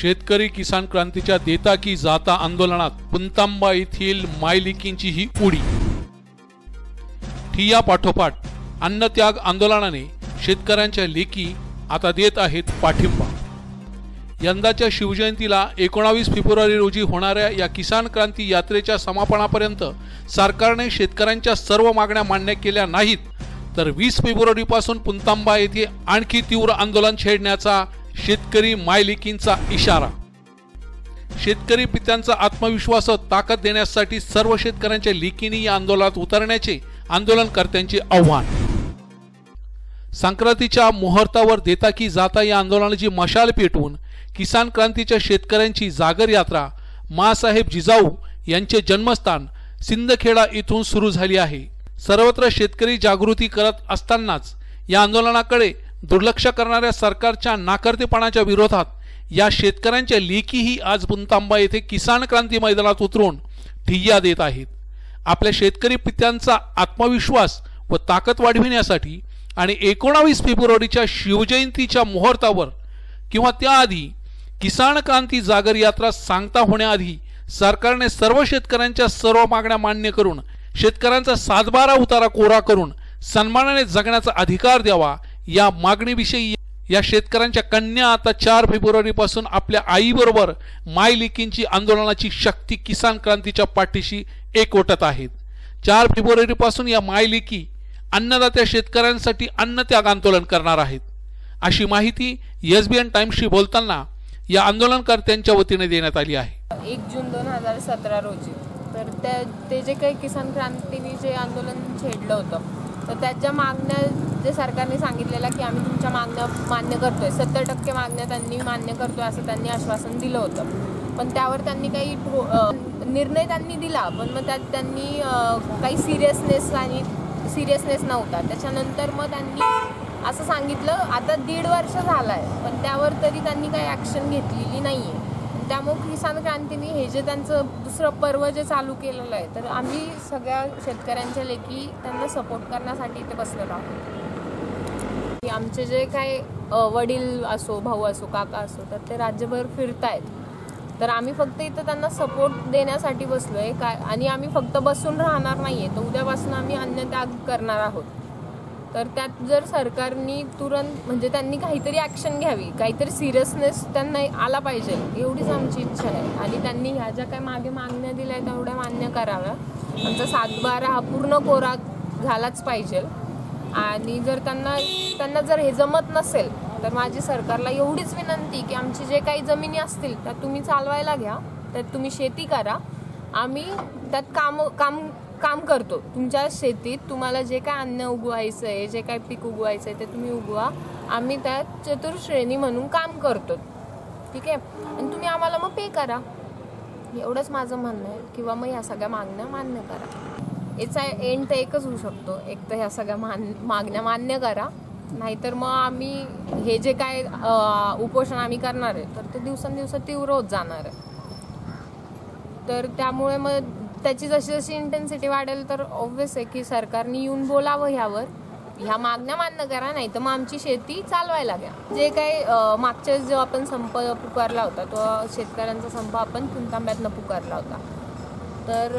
शेतकरी किसान क्रांतीच्या देता की जाता आंदोलनात पुंतांबा येथील मायलिकींची ही उडी. ठिया पाठोपाठ अन्नत्याग आंदोलनाने शेतकऱ्यांच्या लेखी आता देत आहेत पाठिंबा. यंदाच्या शिवजयंतीला एकोणावीस फेब्रुवारी रोजी होणाऱ्या या किसान क्रांती यात्रेच्या समापनापर्यंत सरकारने शेतकऱ्यांच्या सर्व मागण्या मान्य केल्या नाहीत तर वीस फेब्रुवारीपासून पुंतांबा येथे आणखी तीव्र आंदोलन छेडण्याचा शेतकरी मायलिकींचा इशारा. शेतकरी पित्यांचा आत्मविश्वास ताकद देण्यासाठी सर्व शेतकऱ्यांच्या लिकिनी या आंदोलनात उतरण्याचे आंदोलनकर्त्यांचे आव्हान. संक्रांतीच्या मुहूर्तावर देता की जाता या आंदोलनाची मशाल पेटवून किसान क्रांतीच्या शेतकऱ्यांची जागर यात्रा मासाहेब जिजाऊ यांचे जन्मस्थान सिंदखेडा इथून सुरू झाली आहे. सर्वत्र शेतकरी जागृती करत असतानाच या आंदोलनाकडे दुर्लक्ष करणाऱ्या सरकारच्या नाकर्तेपणाच्या विरोधात या शेतकऱ्यांच्या लेखीही आज पुंतांबा येथे किसान क्रांती मैदानात उतरून ठिय्या देत आहेत. आपल्या शेतकरी पित्यांचा आत्मविश्वास व ताकद वाढविण्यासाठी आणि एकोणावीस फेब्रुवारीच्या शिवजयंतीच्या मुहूर्तावर किंवा त्याआधी किसान क्रांती जागर यात्रा सांगता होण्याआधी सरकारने सर्व शेतकऱ्यांच्या सर्व मागण्या मान्य करून शेतकऱ्यांचा सातबारा उतारा कोरा करून सन्मानाने जगण्याचा अधिकार द्यावा या मागणीविषयी या शेतकऱ्यांच्या कन्या आता चार फेब्रुवारी पासून आपल्या आईबरोबर मायलिकींची आंदोलनाची शक्ती किसान क्रांतीच्या पाठीशी एकवटत आहेत. चार फेब्रुवारीपासून या माय अन्नदात्या शेतकऱ्यांसाठी अन्नत्याग आंदोलन करणार आहेत. अशी माहिती एस बी एन टाइम्सशी बोलताना या आंदोलनकर्त्यांच्या वतीने देण्यात आली आहे. एक जून दोन हजार सतरा रोजी. तर ते जे काही किसान क्रांतीने जे आंदोलन छेडलं होतं तर त्याच्या मागण्या जे सरकारने सांगितलेलं की आम्ही तुमच्या मागण्या मान्य करतोय. सत्तर टक्के मागण्या त्यांनी मान्य करतोय असं त्यांनी आश्वासन दिलं होतं. पण त्यावर त्यांनी काही निर्णय त्यांनी दिला पण मग त्यात त्यांनी काही सिरियसनेस आणि सिरियसनेस नव्हता. त्याच्यानंतर मग त्यांनी असं सांगितलं आता दीड वर्ष झालं आहे पण त्यावर तरी त्यांनी काही ॲक्शन घेतलेली नाही आहे त्यामुळे किसान क्रांतीने हे जे त्यांचं दुसरं पर्व जे चालू केलेलं आहे तर आम्ही सगळ्या शेतकऱ्यांच्या लेखी त्यांना सपोर्ट करण्यासाठी इथे बसलेलो आहोत. आमचे जे काय वडील असो भाऊ असो काका असो तर ते राज्यभर फिरतायत. तर आम्ही फक्त इथं त्यांना सपोर्ट देण्यासाठी बसलो आहे काय आणि आम्ही फक्त बसून राहणार नाही आहे तर उद्यापासून आम्ही अन्नत्याग करणार आहोत. तर त्यात जर सरकारनी तुरंत म्हणजे त्यांनी काहीतरी ॲक्शन घ्यावी काहीतरी सिरियसनेस त्यांना आला पाहिजे एवढीच आमची इच्छा आहे. आणि त्यांनी ह्या ज्या काही मागे मागण्या दिल्या आहेत तेवढ्या मान्य कराव्या. आमचा सातबारा हा पूर्ण कोरा झालाच पाहिजे. आणि जर त्यांना त्यांना जर हे जमत नसेल तर माझी सरकारला एवढीच विनंती की आमची जे काही जमिनी असतील त्या तुम्ही चालवायला घ्या त्यात तुम्ही शेती करा. आम्ही त्यात काम काम काम करतो. तुमच्या शेतीत तुम्हाला जे काय अन्न उगवायचं आहे जे काय पीक उगवायचं आहे ते तुम्ही उगवा. आम्ही त्यात चतुर्श्रेणी म्हणून काम करतो. ठीक आहे? आणि तुम्ही आम्हाला मग पे करा. एवढंच माझं म्हणणं आहे. किंवा मग ह्या सगळ्या मागण्या मान्य करा. याचा एंड तर एकच होऊ शकतो. एक तर ह्या सगळ्या मान मागण्या मान्य करा. नाहीतर मग आम्ही हे जे काय उपोषण आम्ही करणार आहे तर ते दिवसेंदिवस तीव्र होत जाणार आहे. तर त्यामुळे मग त्याची जशी जशी इंटेन्सिटी वाढेल तर ऑब्विस आहे की सरकारने येऊन बोलावं ह्यावर. ह्या मागण्या मान्य करा नाही तर मग आमची शेती चालवायला घ्या. जे काही मागच्या जो आपण संप पुकारला होता तो शेतकऱ्यांचा संप आपण पुंतांब्यातनं पुकारला होता. तर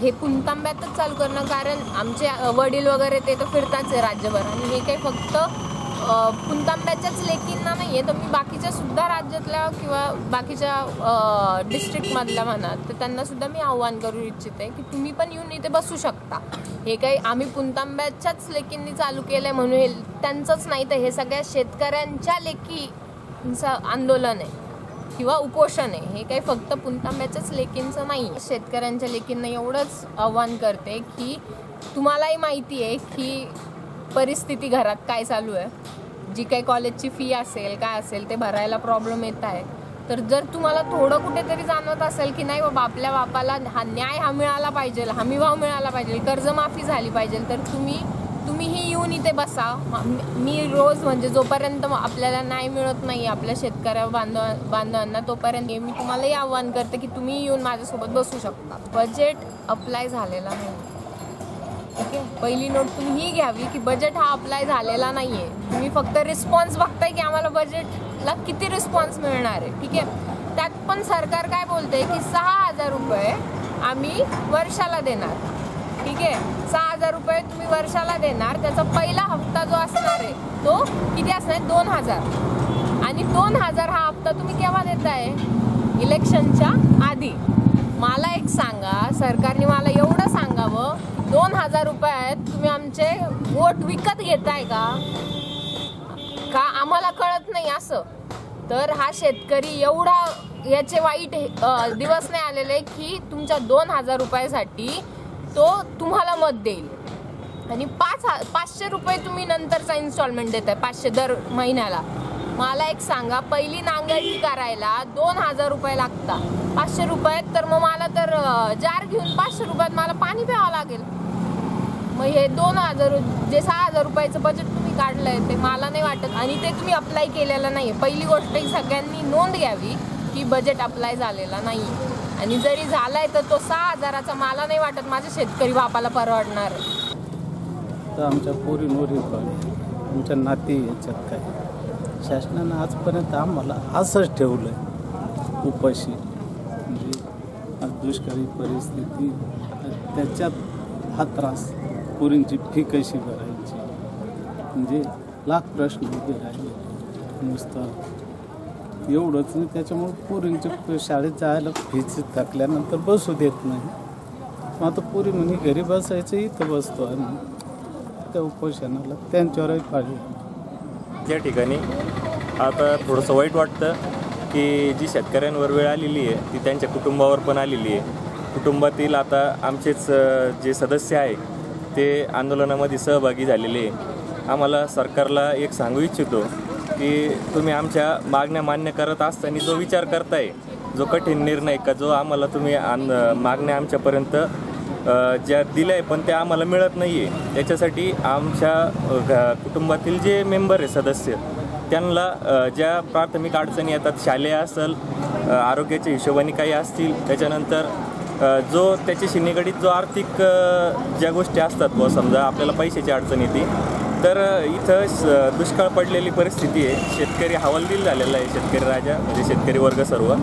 हे पुंतांब्यातच चालू करणं कारण आमचे वडील वगैरे ते तर फिरताच आहे राज्यभर. आणि हे काही फक्त पुणतांब्याच्याच लेकींना नाही आहे तर मी बाकीच्या सुद्धा राज्यातल्या किंवा बाकीच्या डिस्ट्रिक्टमधल्या म्हणा तर त्यांना सुद्धा मी आव्हान करू इच्छिते की तुम्ही पण येऊन इथे बसू शकता. हे काही आम्ही पुणतांब्याच्याच लेकींनी चालू केलं आहे म्हणून हे त्यांचंच नाही तर हे सगळ्या शेतकऱ्यांच्या लेकींचं आंदोलन आहे किंवा उपोषण आहे. हे काही फक्त पुणतांब्याच्याच लेकींचं नाही शेतकऱ्यांच्या लेकींना एवढंच आव्हान करते की तुम्हालाही माहिती आहे की परिस्थिती घरात काय चालू आहे? जी काही कॉलेजची फी असेल काय असेल ते भरायला प्रॉब्लेम येत आहे. तर जर तुम्हाला थोडं कुठेतरी जाणवत असेल की नाही बाबा आपल्या बापाला हा न्याय हा मिळाला पाहिजे हमी भाव मिळाला पाहिजे कर्जमाफी झाली पाहिजे तर तुम्ही तुम्हीही येऊन इथे बसा. मी रोज म्हणजे जोपर्यंत आपल्याला न्याय मिळत नाही आपल्या शेतकऱ्या बांधव बांधवांना तोपर्यंत मी तुम्हालाही आव्हान करते की तुम्ही येऊन माझ्यासोबत बसू शकता. बजेट अप्लाय झालेला नाही. ठीक आहे पहिली नोट तुम्ही ही घ्यावी की बजेट हा अप्लाय झालेला नाही आहे तुम्ही फक्त रिस्पॉन्स बघताय की आम्हाला बजेटला किती रिस्पॉन्स मिळणार आहे. ठीक आहे? त्यात पण सरकार काय बोलते की सहा हजार रुपये आम्ही वर्षाला देणार. ठीक आहे? सहा हजार रुपये तुम्ही वर्षाला देणार. त्याचा पहिला हप्ता जो असणार आहे तो किती असणार? दोन हजार. आणि दोन हजार हा हप्ता तुम्ही केव्हा देताय? इलेक्शनच्या आधी. मला एक सांगा सरकारने मला एवढं दोन हजार रुपये आहेत. तुम्ही आमचे वोट विकत घेताय का? का आम्हाला कळत नाही असं? तर हा शेतकरी एवढा याचे वाईट दिवस नाही आलेले की तुमच्या दोन हजार रुपयासाठी तो तुम्हाला मत देईल. आणि पाच हा पाचशे रुपये तुम्ही नंतरचा इन्स्टॉलमेंट देताय पाचशे दर महिन्याला. मला एक सांगा पहिली नांगरणी करायला दोन हजार रुपये लागतात पाचशे रुपयात तर मग मला तर जार घेऊन पाचशे रुपयात मला पाणी प्यावं लागेल. मग हे दोन हजार जे सहा हजार रुपयाचं बजेट तुम्ही काढलंय ते मला नाही वाटत आणि ते तुम्ही अप्लाय केलेलं नाही पहिली गोष्ट ही सगळ्यांनी नोंद घ्यावी की बजेट अप्लाय झालेला नाही आणि जरी झालाय तर तो सहा हजाराचा मला नाही वाटत माझ्या शेतकरी बापाला परवडणार. तर आमच्या पोरींवरील पण आमच्या नाती याच्यात काय? शासनानं आजपर्यंत आम्हाला असंच ठेवलं आहे उपाशी. म्हणजे दुष्काळी परिस्थिती त्याच्यात हा त्रास पुरींची फी कशी भरायची. म्हणजे लाख प्रश्न उभे राहिले. नुसतं एवढंच नाही त्याच्यामुळे पोरींचे शाळेत जायला फीच थकल्यानंतर बसू देत नाही. मग आता पुरी म्हणे घरी बसायचं इथं बसतो. आम्ही त्या उपोषणाला त्यांच्यावरही पाळी त्या ठिकाणी आता थोडंसं वाईट वाटतं की जी शेतकऱ्यांवर वेळ आलेली आहे ती त्यांच्या कुटुंबावर पण आलेली आहे. कुटुंबातील आता आमचेच जे सदस्य आहे ते आंदोलनामध्ये सहभागी झालेले आहे. आम्हाला सरकारला एक सांगू इच्छितो की तुम्ही आमच्या मागण्या मान्य करत असताना जो विचार करताय जो कठीण निर्णय का जो आम्हाला तुम्ही आन मागण्या आमच्यापर्यंत ज्या दिल्या आहे पण त्या आम्हाला मिळत नाही आहे त्याच्यासाठी आमच्या घ- कुटुंबातील जे मेंबर आहे सदस्य त्यांना ज्या प्राथमिक अडचणी येतात शालेय असेल आरोग्याच्या हिशोबाने काही असतील त्याच्यानंतर जो त्याच्याशी निगडीत जो आर्थिक ज्या गोष्टी असतात बुवा समजा आपल्याला पैशाची अडचण येते तर इथं दुष्काळ पडलेली परिस्थिती आहे. शेतकरी हवालदिल झालेला आहे शेतकरी राजा म्हणजे शेतकरी वर्ग सर्व.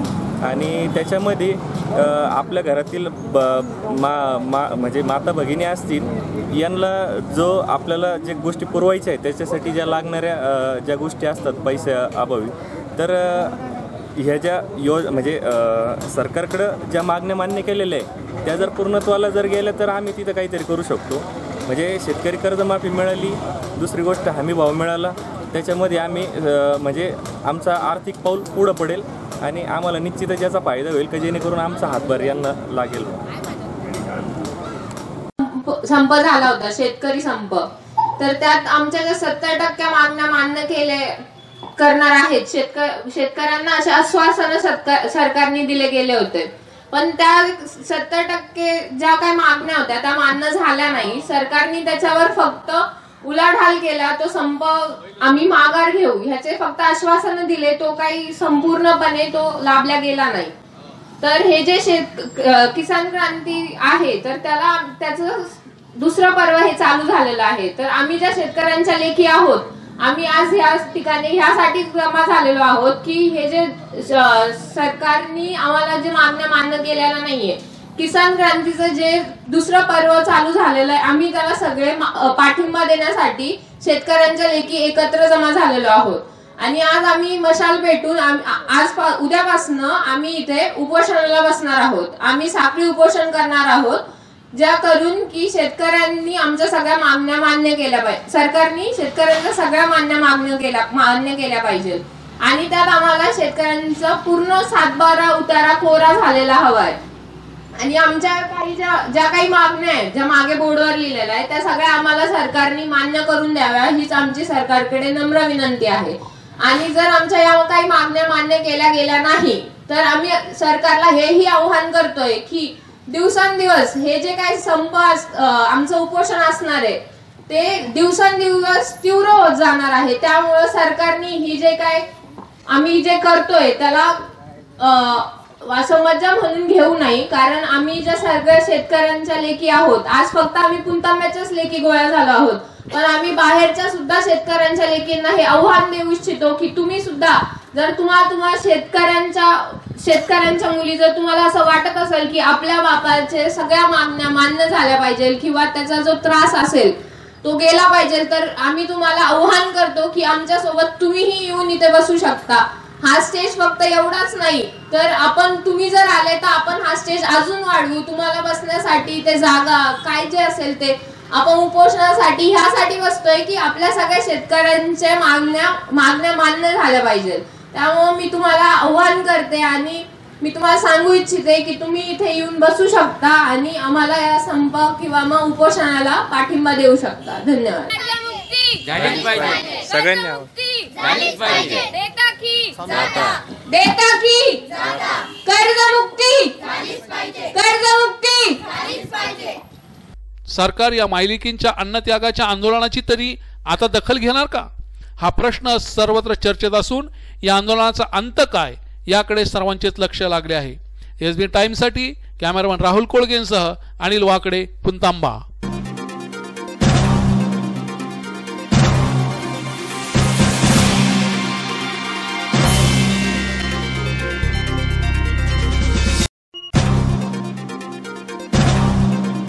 आणि त्याच्यामध्ये आपल्या घरातील ब मा मा म्हणजे माता भगिनी असतील यांना जो आपल्याला जे गोष्टी पुरवायच्या आहेत त्याच्यासाठी ज्या लागणाऱ्या ज्या गोष्टी असतात पैशा अभावी तर ह्या ज्या यो म्हणजे सरकारकडं ज्या मागण्या मान्य केलेल्या आहे त्या जर पूर्णत्वाला जर गेल्या तर आम्ही तिथं काहीतरी करू शकतो. म्हणजे शेतकरी कर्जमाफी मिळाली दुसरी गोष्ट हमी भाव मिळाला त्याच्यामध्ये आम्ही म्हणजे आमचा आर्थिक पाऊल पुढं पडेल. आणि आम्हाला निश्चितच याचा फायदा होईल का जेणेकरून आमचा हातभार यांना लागेल. संप- झाला होता शेतकरी संप. तर त्यात आमच्या ज्या सत्तर टक्क्या मागण्या मान्य केले करणार आहेत शेतक शेतकऱ्यांना असे आश्वासन सरकारने दिले गेले होते. पण त्या सत्तर टक्के ज्या काही मागण्या होत्या त्या मान्य झाल्या नाही. सरकारने त्याच्यावर फक्त उलाढाल केला तो संप आम्ही माघार घेऊ. ह्याचे फक्त आश्वासन दिले तो काही संपूर्णपणे तो लाभला गेला नाही. तर हे जे शेत किसान क्रांती आहे तर त्याला त्याचं दुसरं पर्व हे चालू झालेलं आहे. तर आम्ही ज्या शेतकऱ्यांच्या लेखी आहोत आम्ही आज ह्या ठिकाणी ह्यासाठी जमा झालेलो आहोत की हे जे सरकारनी आम्हाला जे मागण्या मान्य केलेल्या नाहीये किसान क्रांतीचं जे दुसरं पर्व चालू झालेलं आहे आम्ही त्याला सगळे पाठिंबा देण्यासाठी शेतकऱ्यांच्या लेखी एकत्र जमा झालेलो आहोत. आणि आज आम्ही मशाल पेटून आज उद्यापासून उद्यापासनं आम्ही इथे उपोषणाला बसणार आहोत. आम्ही साखळी उपोषण करणार आहोत ज्या करून की शेतकऱ्यांनी आमच्या सगळ्या मागण्या मान्य केल्या पाहिजे सरकारनी शेतकऱ्यांच्या सगळ्या मान्य मागण्या केल्या मान्य केल्या पाहिजेत. आणि त्यात आम्हाला शेतकऱ्यांचा पूर्ण सातबारा उतारा कोरा झालेला हवा आहे. आणि आमच्या काही ज्या ज्या काही मागण्या आहेत ज्या मागे बोर्डवर लिहिलेल्या आहेत त्या सगळ्या आम्हाला सरकारने मान्य करून द्याव्या हीच आमची सरकारकडे नम्र विनंती आहे. आणि जर आमच्या या काही मागण्या मान्य केल्या गेल्या नाही तर आम्ही सरकारला हेही आव्हान करतोय की दिवसांदिवस हे जे काही संप आमचं उपोषण असणार आहे ते दिवसांदिवस तीव्र होत जाणार आहे. त्यामुळं सरकारने ही जे काय आम्ही जे करतोय त्याला असं मज्जा म्हणून घेऊ नाही कारण आम्ही ज्या सगळ्या शेतकऱ्यांच्या लेखी आहोत आज फक्त आम्ही पुंतांब्याच्याच लेखी गोळ्या झालो आहोत. पण आम्ही बाहेरच्या सुद्धा शेतकऱ्यांच्या लेखींना हे आव्हान देऊ इच्छितो की तुम्ही सुद्धा जर तुम्हाला तुम्हाला शेतकऱ्यांच्या शेतकऱ्यांच्या मुली जर तुम्हाला असं वाटत असेल की आपल्या बापाचे सगळ्या मागण्या मान्य झाल्या पाहिजे किंवा त्याचा जो त्रास असेल तो गेला पाहिजे तर आम्ही तुम्हाला आव्हान करतो की आमच्यासोबत तुम्हीही येऊन इथे बसू शकता. हा स्टेज फक्त एवढाच नाही. तर आपण तुम्ही जर आले तर आपण हा स्टेज अजून वाढवू. तुम्हाला बसण्यासाठी ते जागा काय जे असेल ते आपण उपोषणासाठी ह्यासाठी बसतोय की आपल्या सगळ्या शेतकऱ्यांच्या मागण्या मागण्या मान्य झाल्या पाहिजेत. त्यामुळे मी तुम्हाला आव्हान करते आणि मी तुम्हाला सांगू इच्छिते की तुम्ही इथे येऊन बसू शकता आणि आम्हाला या संप किंवा मग उपोषणाला पाठिंबा देऊ शकता. धन्यवाद. सगळ्यांनी देता की देता की? कर्जमुक्ती. कर्जमुक्ती. सरकार या मायलिकींच्या अन्नत्यागाच्या आंदोलनाची तरी आता दखल घेणार का? हा प्रश्न सर्वत्र चर्चेत असून या आंदोलनाचा अंत काय याकडे सर्वांचेच लक्ष लागले आहे. एस बी टाईमसाठी कॅमेरामॅन राहुल कोळगेंसह अनिल वाकडे पुंतांबा